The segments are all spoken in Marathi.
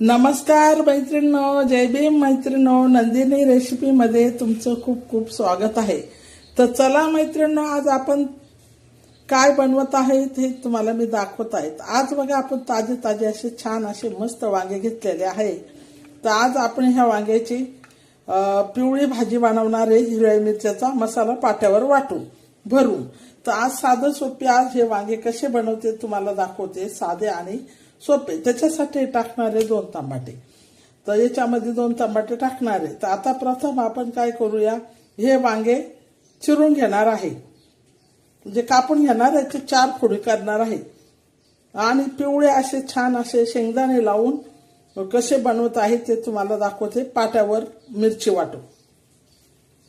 नमस्कार मैत्रिणीनो जय भीम मैत्रिणींनो नंदिनी रेसिपीमध्ये तुमचं खूप खूप स्वागत आहे. तर चला मैत्रिणीनो आज आपण काय बनवत आहेत हे तुम्हाला मी दाखवत आहेत आज बघा आपण ताजे ताजे असे छान असे मस्त वांगे घेतलेले आहे. तर आज आपण ह्या वांग्याची पिवळी भाजी बनवणार आहे हिरव्या मिरच्याचा मसाला पाट्यावर वाटून भरून. तर आज साधं सोपे आज हे वांगे कसे बनवते तुम्हाला दाखवते साधे आणि सोपे त्याच्यासाठी टाकणार आहे दोन टमाटे तर याच्यामध्ये दोन टमाटे टाकणार आहे. तर आता प्रथम आपण काय करूया? हे वांगे चिरून घेणार आहे. म्हणजे कापून घेणार याचे चार फोडी करणार आहे. आणि पिवळे असे छान असे शेंगदाणे लावून कसे बनवत आहे ते तुम्हाला दाखवते. पाट्यावर मिरची वाटून.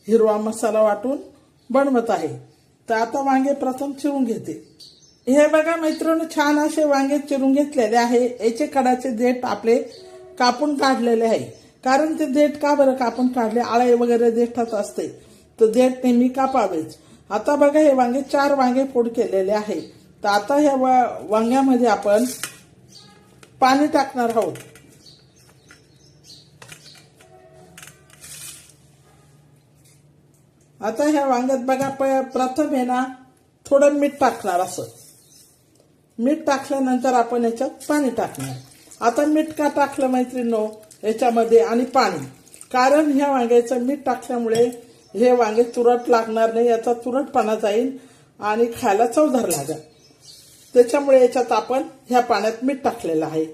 हिरवा मसाला वाटून बनवत आहे. तर आता वांगे प्रथम चिरून घेते. हे बघा मैत्रिणी छान असे वांगे चिरून घेतलेले आहे. याचे कडाचे देठ आपले कापून काढलेले आहे. कारण ते देठ का बरं कापून काढले? आळे वगैरे देठात असते. तर देठ नेहमी कापावेच. आता बघा हे वांगे चार वांगे फोड केलेले आहे. तर आता ह्या वांग्यामध्ये आपण पाणी टाकणार आहोत. आता ह्या वांग्यात बघा प- प्रथम हे ना थोडं मीठ टाकणार असं. मीठ टाकल्यानंतर आपण याच्यात पाणी टाकणार. आता मीठ का टाकलं मैत्रिणो याच्यामध्ये आणि पाणी. कारण ह्या वांग्याचं मीठ टाकल्यामुळे हे वांगे तुरट लागणार नाही याचा तुरटपणा जाईल आणि खायला चवदार लागेल. त्याच्यामुळे याच्यात आपण ह्या पाण्यात मीठ टाकलेलं आहे.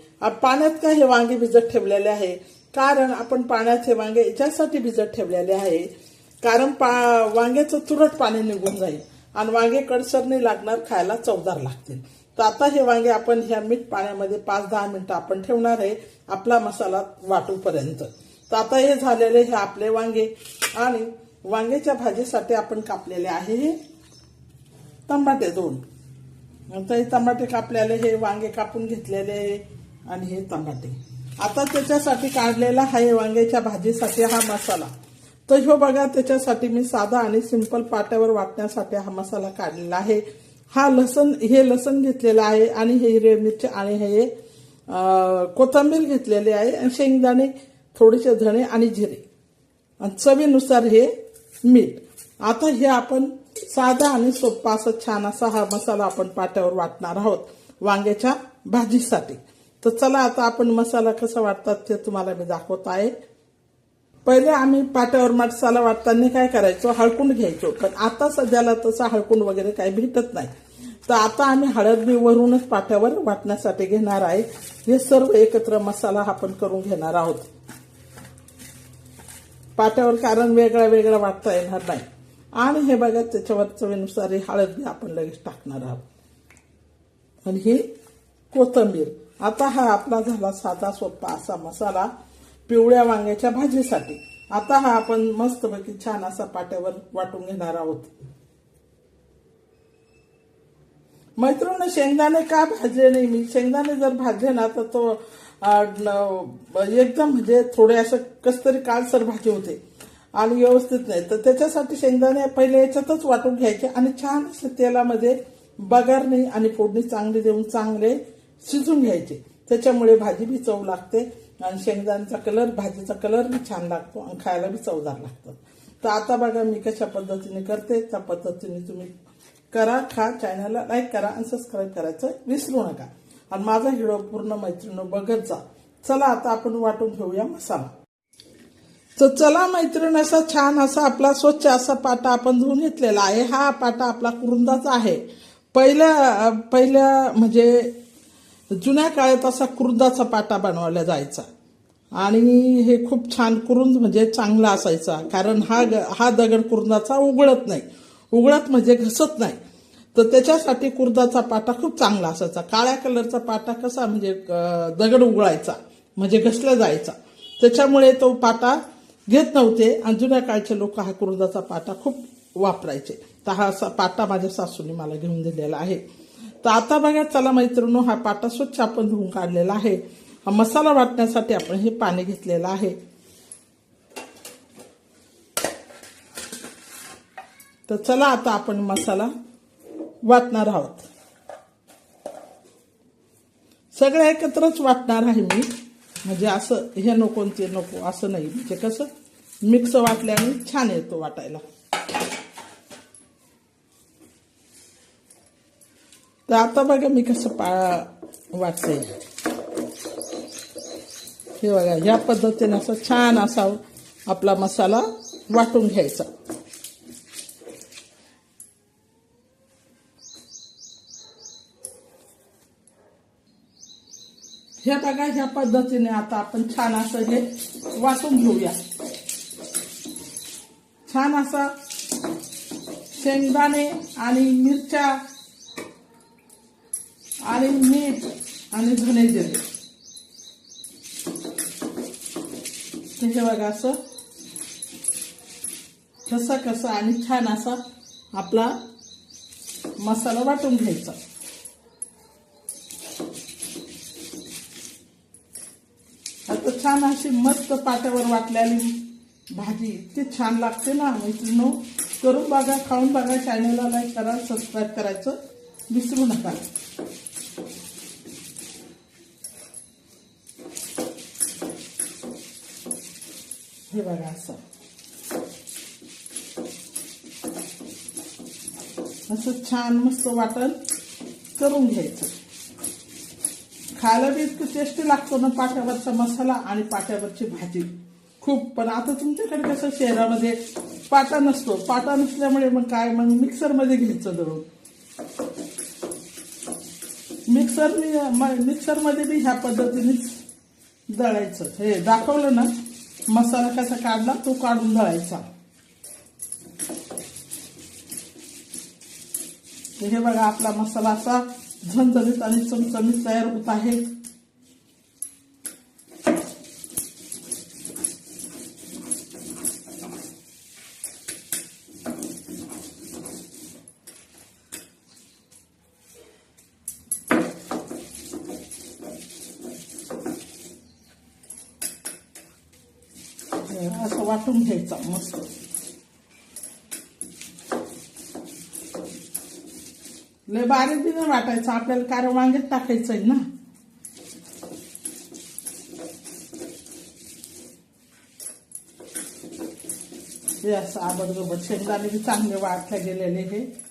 पाण्यात का हे वांगे भिजत ठेवलेले आहे? कारण आपण पाण्यात हे वांगे याच्यासाठी भिजत ठेवलेले आहे कारण पा वांग्याचं तुरट पाणी निघून जाईल आणि वांगे कडसर नाही लागणार खायला चवदार लागतील. तर आता हे वांगे आपण ह्या मीठ पाण्यामध्ये पाच दहा मिनिटं आपण ठेवणार आहे आपला मसाला वाटूपर्यंत. तर आता हे झालेले हे आपले वांगे आणि वांग्याच्या भाजीसाठी आपण कापलेले आहे हे टमाटे दोन. नंतर हे टमाटे कापलेले हे वांगे कापून घेतलेले आणि हे टमाटे आता त्याच्यासाठी काढलेला आहे वांग्याच्या भाजीसाठी हा मसाला. तर ह्यो बघा त्याच्यासाठी मी साधा आणि सिंपल पाट्यावर वाटण्यासाठी हा मसाला काढलेला आहे. हा लसण हे लसण घेतलेलं आहे आणि हे हिरवे मिरची आणि हे कोथंबीर कोथिंबीर आहे आणि शेंगदाणे थोडेसे धणे आणि जिरे. आणि चवीनुसार हे मीठ. आता हे आपण साधा आणि सोपा असा छान असा हा मसाला आपण पाट्यावर वाटणार आहोत वांग्याच्या भाजीसाठी. तर चला आता आपण मसाला कसा वाटतात ते तुम्हाला मी दाखवत आहे. पहिले आम्ही पाट्यावर मसाला वाटताना काय करायचो? हळकून घ्यायचो. पण आता सध्याला तसा हळकून वगैरे काही भेटत नाही. तर आता आम्ही हळद बी वरूनच पाट्यावर वाटण्यासाठी घेणार आहे. हे सर्व एकत्र मसाला आपण करून घेणार आहोत. पाट्यावर कारण वेगळा वेगळा वाटता येणार नाही. आणि हे बघा त्याच्यावर चवीनुसार ही हळद बी आपण लगेच टाकणार आहोत. आणि ही कोथंबीर. आता हा आपला झाला साधा सोपा असा मसाला. पिवळ्या वांग्याच्या भाजीसाठी. आता हा आपण मस्तपैकी छान असा पाट्यावर वाटून घेणार आहोत. मैत्रिणी शेंगदाणे का भाजले नाही? मी शेंगदाणे जर भाजले ना तर तो एकदम म्हणजे थोडे असं कस तरी काळसर भाजी होते. आणि व्यवस्थित नाही. तर त्याच्यासाठी शेंगदाणे पहिले याच्यातच वाटून घ्यायचे आणि छान असं तेलामध्ये बगारणी आणि फोडणी चांगली देऊन चांगले शिजून घ्यायचे. त्याच्यामुळे भाजी बी चव लागते. आणि शेंगदाण्याचा कलर भाजीचा कलर बी छान लागतो आणि खायला बी चवदार लागतं. तर आता बघा मी कशा पद्धतीने करते. त्या पद्धतीने तुम्ही करा खा चॅनलला लाईक करा आणि सबस्क्राईब करायचं विसरू नका. आणि माझा हिडो पूर्ण मैत्रिणी बघत जा. चला आता आपण वाटून घेऊया मसाला. तर चला मैत्रीण असा छान असा आपला स्वच्छ असा पाटा आपण धुवून घेतलेला आहे. हा पाटा आपला कुरुंदाचा आहे. पहिल्या पहिल्या म्हणजे जुन्या काळात असा कुरुंदाचा पाटा बनवला जायचा. आणि हे खूप छान कुरुंद म्हणजे चांगला असायचा. कारण हा हा दगड कुरुंदाचा उघडत नाही. उघडत म्हणजे घसत नाही. तर त्याच्यासाठी कुर्दाचा पाटा खूप चांगला असायचा. काळ्या कलरचा पाटा कसा म्हणजे दगड उघडायचा. म्हणजे घसला जायचा. त्याच्यामुळे तो पाटा घेत नव्हते. आणि जुन्या काळचे लोक हा कुर्दाचा पाटा खूप वापरायचे. तर हा असा पाटा माझ्या सासूने मला घेऊन दिलेला आहे. तर आता बघा चला मैत्रिणी हा पाटा स्वच्छ आपण धुवून काढलेला आहे. मसाला वाटण्यासाठी आपण हे पाणी घेतलेलं आहे. तर चला आता आपण मसाला वाटणार आहोत. सगळं एकत्रच वाटणार आहे मी. म्हणजे असं हे नको ते नको असं नाही. म्हणजे कसं? मिक्स वाटल्याने छान येतो वाटायला. तर आता बघा मी कसं पा वाटते हे बघा ह्या पद्धतीने असं छान असा आपला मसाला वाटून घ्यायचा. हे बघा ह्या पद्धतीने आता आपण छान असं हे वाटून घेऊया. छान असा शेंगदाणे आणि मिरच्या आणि मीठ आणि धने जिरे तर हे बघा असं. ठसा कसं आणि छान असा आपला मसाला वाटून घ्यायचा. आता छान अशी मस्त पाट्यावर वाटलेली भाजी इतकी छान लागते ना. मैत्रिणी करून बघा खाऊन बघा चॅनलला लाईक करा सबस्क्राईब करायचं विसरू नका. हे बघा असं. असं छान मस्त वाटण करून घ्यायचं. खायला बी इतकं टेस्टी लागतो ना पाट्यावरचा मसाला आणि पाट्यावरची भाजी. खूप पण आता तुमच्याकडे कसं शहरामध्ये पाटा नसतो. पाटा नसल्यामुळे मग काय? मग मिक्सरमध्ये घ्यायचं दळून. मिक्सर मिक्सरमध्ये बी ह्या पद्धतीनेच दळायचं. हे दाखवलं ना? मसाला कसा काढला तो काढून दळायचा हे बघा आपला मसाला असा झणझणीत आणि चमचमीत तयार होत आहे असं वाटून घ्यायचा मस्त. लय बारीक दिन वाटायचं आपल्याला कारण वांग्यात टाकायचं आहे ना. हे असं आबडगोबड शेंगदाणे बी चांगले वाटले गेलेले हे.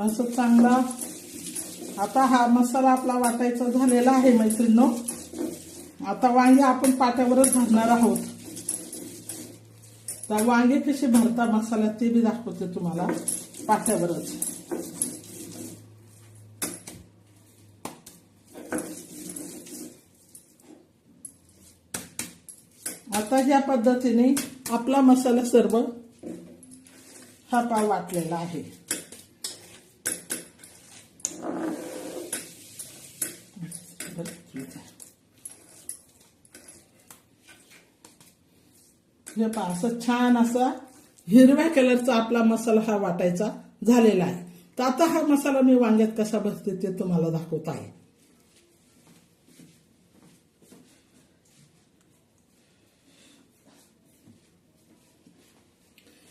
असं चांगला. आता हा मसाला आपला वाटायचा झालेला आहे मैत्रिणीनो. आता वांगे आपण पाट्यावरच घालणार आहोत. तर वांगे कसे भरता मसाल्यात ते बी दाखवते तुम्हाला पाट्यावरच आता ह्या पद्धतीने आपला मसाला सर्व हा पाव वाटलेला आहे. हे पहा असं छान असा हिरव्या कलरचा आपला मसाला हा वाटायचा झालेला आहे. तर आता हा मसाला मी वांग्यात कसा भरते ते तुम्हाला दाखवत आहे.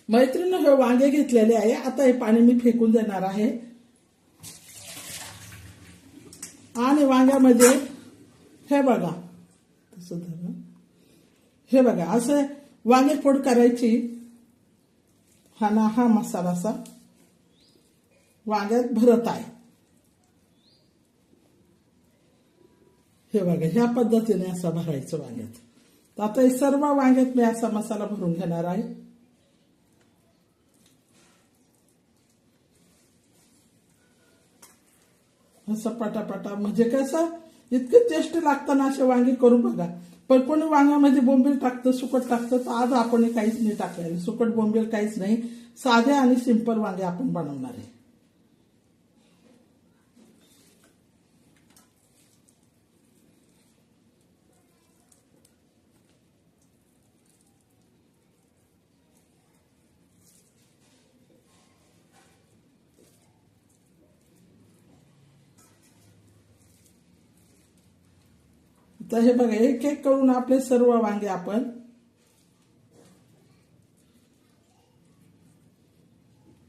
मैत्रीनं हे वांगे घेतलेले आहे. आता हे पाणी मी फेकून देणार आहे. आणि वांग्यामध्ये हे बघा तसं हे बघा असं वांगे फोड करायची. हा ना हा मसाला असा. वांग्यात भरत आहे. हे बघा ह्या पद्धतीने असा भरायचं वांग्यात. तर आता हे सर्व वांग्यात मी असा मसाला भरून घेणार आहे. असं पटापटा म्हणजे कसं? इतके टेस्ट लागतं ना असे वांगे करून बघा. पण कोणी वांग्यामध्ये बोंबील टाकतं सुकट टाकतं तर आज आपण काहीच नाही टाकलेलं सुकट बोंबील काहीच नाही. साधे आणि सिंपल वांगे आपण बनवणार आहे. तर हे बघा एक एक करून आपले सर्व वांगे आपण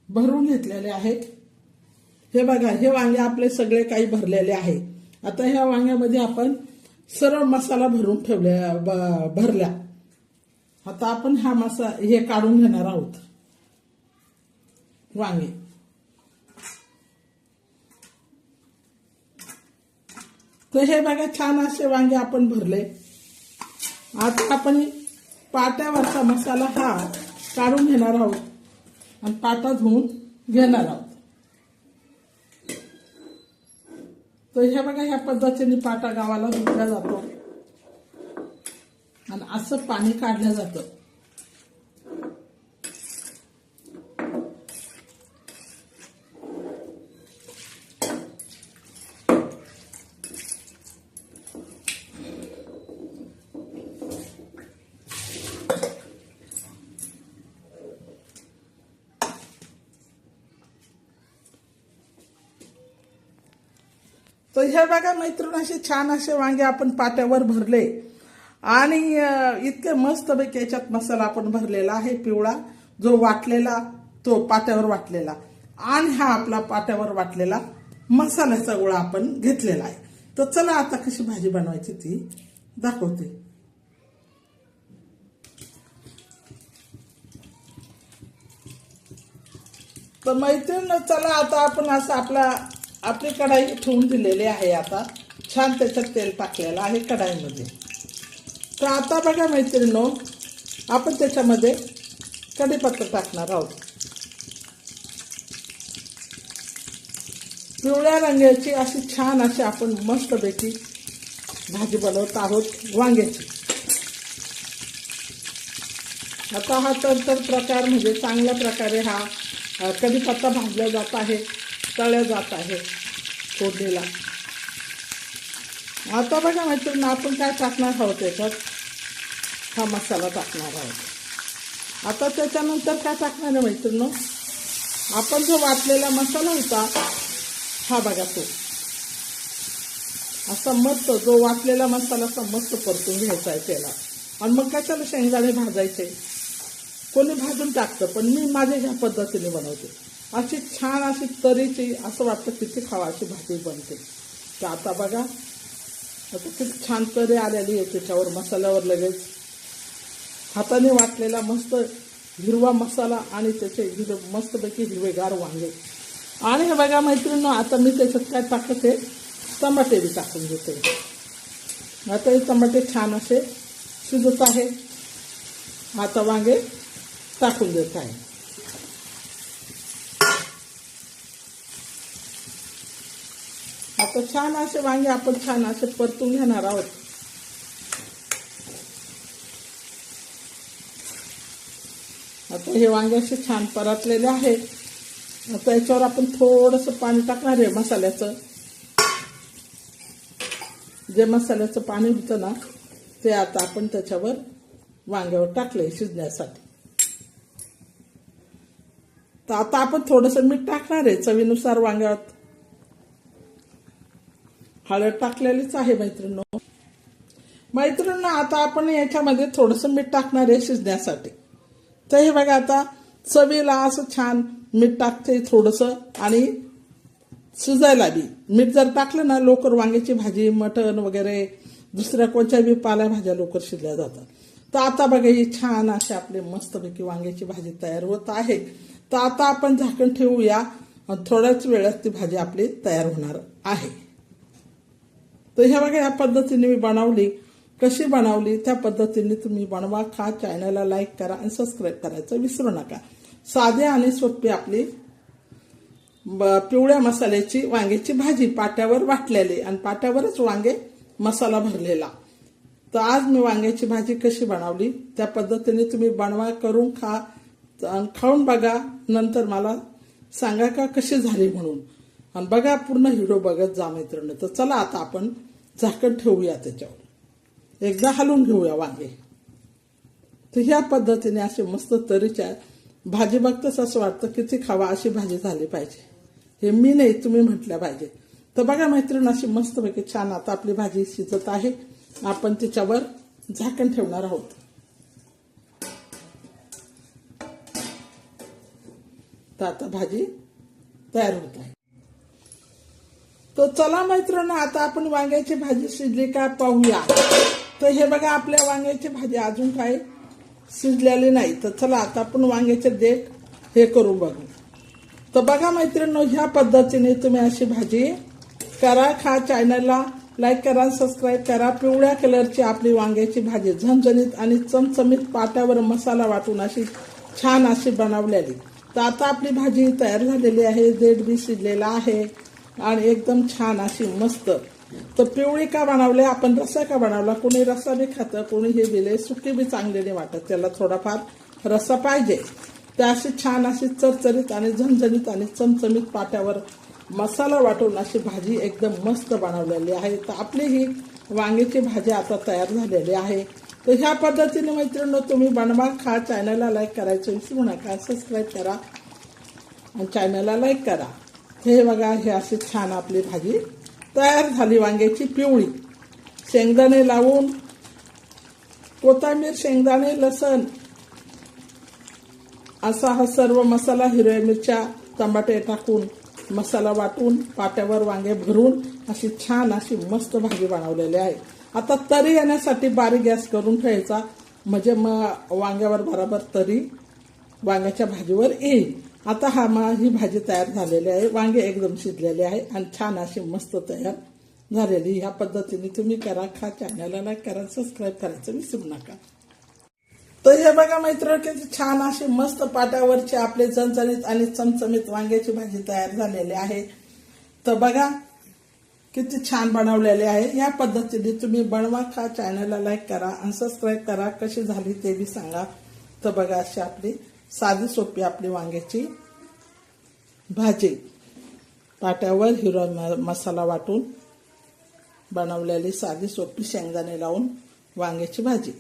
भरून घेतलेले आहेत. हे बघा हे वांगे आपले सगळे काही भरलेले आहे. आता ह्या वांग्यामध्ये आपण सर्व मसाला भरून ठेवले ब- भरल्या. आता आपण हा मसा हे काढून घेणार आहोत. वांगे. तर हे बघा छान असे वांगे आपण भरले. आता आपण पाट्यावरचा मसाला हा काढून घेणार आहोत आणि पाटा धुवून घेणार आहोत. तर हे बघा ह्या पद्धतीने पाटा गावाला धुतला जातो. आणि असं पाणी काढलं जातं. तर हे बघा मैत्रीण असे छान असे वांगे आपण पाट्यावर भरले. आणि इतके मस्त पैकी याच्यात मसाला आपण भरलेला आहे पिवळा जो वाटलेला तो पाट्यावर वाटलेला. आणि हा आपला पाट्यावर वाटलेला मसाल्याचा गोळा आपण घेतलेला आहे. तर चला आता कशी भाजी बनवायची ती दाखवते. तर मैत्रीण चला आता आपण असं आपला आपली कढाई ठेवून दिलेली आहे आता. छान त्याच्यात तेल टाकलेलं आहे कढाईमध्ये. तर आता बघा मैत्रिणो आपण त्याच्यामध्ये कढीपत्ता टाकणार आहोत. पिवळ्या रंगाची अशी छान अशी आपण मस्तपैकी भाजी बनवत आहोत वांग्याची. आता हा तर प्रकार म्हणजे चांगल्या प्रकारे हा कढीपत्ता भाजला जात आहे. तळ्या जात आहे फोडणीला. आता बघा मैत्रिणी आपण काय टाकणार आहोत त्याच्यात हा मसाला टाकणार आहोत. आता त्याच्यानंतर काय टाकणार आहे मैत्रिणी? आपण जो वाटलेला मसाला होता हा बघा तो. असा मस्त जो वाटलेला मसाला असा मस्त परतून घ्यायचा आहे त्याला. आणि मग कशाला शेंगदाणे भाजायचे? कोणी भाजून टाकतं पण मी माझ्या ह्या पद्धतीने बनवते. अशी छान अशी तरीची असं वाटतं किती खावा अशी भाजी बनते. तर आता बघा आता किती छान तरी आलेली आहे त्याच्यावर मसाल्यावर लगेच. हाताने वाटलेला मस्त हिरवा मसाला आणि त्याचे हिर मस्तपैकी हिरवेगार वांगे. आणि हे बघा मैत्रिणी आता मी त्याच्यात काय टाकते? टमाटे बी टाकून घेते. आता हे टमाटे छान असे शिजत आहे. आता वांगे टाकून देत आहे. आता छान असे वांगे आपण छान असे परतून घेणार आहोत. आता हे वांगे असे छान परतलेले आहेत. आता याच्यावर आपण थोडस पाणी टाकणार आहे मसाल्याचं. जे मसाल्याचं पाणी होतं ना ते आता आपण त्याच्यावर वांग्यावर टाकलंय शिजण्यासाठी. तर आता आपण थोडस मीठ टाकणार आहे चवीनुसार वांग्यात. हळद टाकलेलीच आहे मैत्रिणी मैत्रिणींना आता आपण याच्यामध्ये थोडस मीठ टाकणार आहे शिजण्यासाठी. तर हे बघा आता चवीला असं छान मीठ टाकते थोडस आणि शिजायला बी. मीठ जर टाकलं ना लवकर वांग्याची भाजी मटण वगैरे दुसऱ्या कोणत्या बी पालेभाज्या लवकर शिजल्या जातात. तर आता बघा ही छान अशी आपली मस्तपैकी वांग्याची भाजी तयार होत आहे. तर आता आपण झाकण ठेवूया. थोड्याच वेळात ती भाजी आपली तयार होणार आहे. तर ह्या बघा ह्या पद्धतीने मी बनवली. कशी बनवली? त्या पद्धतीने तुम्ही बनवा खा चॅनलला लाईक करा आणि सबस्क्राईब करायचं विसरू नका. साधे आणि सोपी आपली ब- पिवळ्या मसाल्याची वांग्याची भाजी पाट्यावर वाटलेली आणि पाट्यावरच वांगे मसाला भरलेला. तर आज मी वांग्याची भाजी कशी बनवली? त्या पद्धतीने तुम्ही बनवा करून खा खाऊन बघा. नंतर मला सांगा का कशी झाली म्हणून. आणि बघा पूर्ण हिरो बघत जा मैत्रिणी. तर चला आता आपण झाकण ठेवूया त्याच्यावर. एकदा हलवून घेऊया वांगे. तर ह्या पद्धतीने असे मस्त तरीच्या भाजी बघतच असं वाटतं किती खावा अशी भाजी झाली पाहिजे. हे मी नाही तुम्ही म्हटल्या पाहिजे. तर बघा मैत्रीण अशी मस्तपैकी छान आता आपली भाजी शिजत आहे. आपण तिच्यावर झाकण ठेवणार आहोत. तर आता भाजी तयार होत आहे. तर चला मैत्रिणी आता आपण वांग्याची भाजी शिजली का पाहूया. तर हे बघा आपल्या वांग्याची भाजी अजून काय शिजलेली नाही. तर चला आता आपण वांग्याचे देठ हे करू बघू. तर बघा मैत्रिणी ह्या पद्धतीने तुम्ही अशी भाजी करा खा चॅनलला लाईक करा सबस्क्राईब करा. पिवळ्या कलरची आपली वांग्याची भाजी झणझणीत आणि चमचमीत पाट्यावर मसाला वाटून अशी छान अशी बनवलेली. तर आता आपली भाजी तयार झालेली आहे देठ बी शिजलेला आहे. आणि एकदम छान अशी मस्त. तर पिवळी का बनवले? आपण रस्सा का बनवला? कोणी रस्सा बी खातं कोणी हे दिले सुकी बी चांगले नाही वाटत. त्याला थोडाफार रस्सा पाहिजे. तर अशी छान अशी चरचरीत आणि झणझणीत आणि चमचमीत पाट्यावर मसाला वाटून अशी भाजी एकदम मस्त बनवलेली आहे. तर आपली ही वांग्याची भाजी आता तयार झालेली आहे. तर ह्या पद्धतीने मैत्रिणी तुम्ही बनवा खा चॅनलला लाईक करायचं विसरू नका. सबस्क्राईब करा आणि चॅनलला लाईक करा. हे बघा हे अशी छान आपली भाजी तयार झाली वांग्याची पिवळी. शेंगदाणे लावून कोथिंबीर शेंगदाणे लसण असा हा सर्व मसाला हिरव्या मिरच्या टमाटे टाकून मसाला वाटून पाट्यावर वांगे भरून अशी छान अशी मस्त भाजी बनवलेली आहे. आता तरी येण्यासाठी बारीक गॅस करून ठेवायचा. म्हणजे मग वांग्यावर बरोबर तरी वांग्याच्या भाजीवर येईल. आता हा मा ही भाजी तयार झालेली आहे. वांगे एकदम शिजलेले आहे आणि छान अशी मस्त तयार झालेली ह्या पद्धतीने तुम्ही करा. खा चॅनलला लाईक करा. सबस्क्राईब करायचं विसरू नका. तर हे बघा मैत्र किती छान अशी मस्त पाट्यावरची आपले चणचणीत आणि चमचमीत वांग्याची भाजी तयार झालेली आहे. तर बघा किती छान बनवलेले आहे. या पद्धतीने तुम्ही बनवा खा चॅनलला लाईक करा आणि सबस्क्राईब करा. कशी झाली ते बी सांगा. तर बघा अशी आपली साधी सोपी आपली वांग्याची भाजी. पाट्यावर हिरो म- मसाला वाटून बनवलेली साधी सोपी शेंगदाणे लावून वांग्याची भाजी.